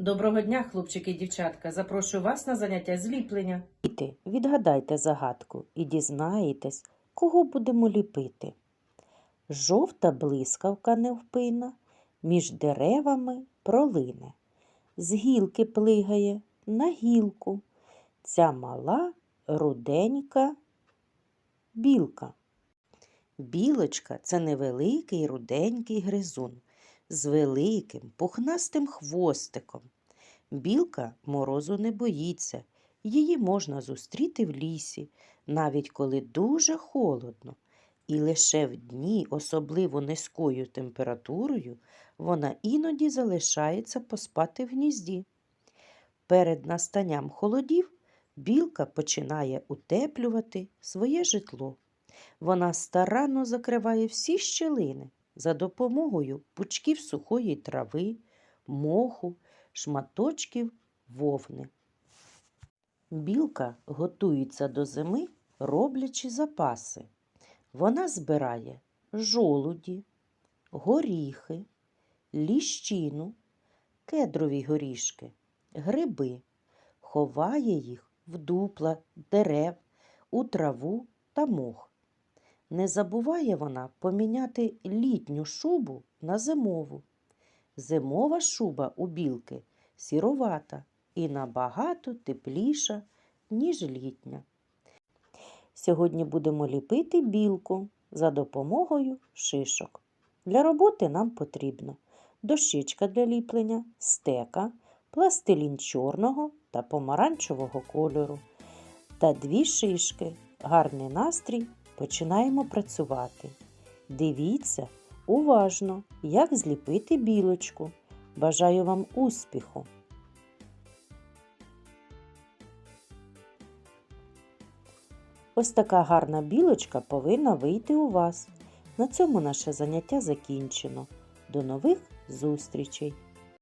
Доброго дня, хлопчики і дівчатка. Запрошую вас на заняття зліплення. Діти, відгадайте загадку і дізнаєтесь, кого будемо ліпити. Жовта блискавка невпинна, між деревами пролине. З гілки плигає на гілку. Ця мала руденька білка. Білочка це невеликий руденький гризун з великим пухнастим хвостиком. Білка морозу не боїться, її можна зустріти в лісі, навіть коли дуже холодно. І лише в дні, особливо низькою температурою, вона іноді залишається поспати в гнізді. Перед настанням холодів білка починає утеплювати своє житло. Вона старанно закриває всі щілини за допомогою пучків сухої трави, моху, шматочків вовни. Білка готується до зими, роблячи запаси. Вона збирає жолуді, горіхи, ліщину, кедрові горішки, гриби, ховає їх в дупла, дерев, у траву та мох. Не забуває вона поміняти літню шубу на зимову. Зимова шуба у білки сіровата і набагато тепліша, ніж літня. Сьогодні будемо ліпити білку за допомогою шишок. Для роботи нам потрібно дощечка для ліплення, стека, пластилін чорного та помаранчевого кольору та дві шишки. Гарний настрій. Починаємо працювати. Дивіться уважно, як зліпити білочку. Бажаю вам успіху! Ось така гарна білочка повинна вийти у вас. На цьому наше заняття закінчено. До нових зустрічей!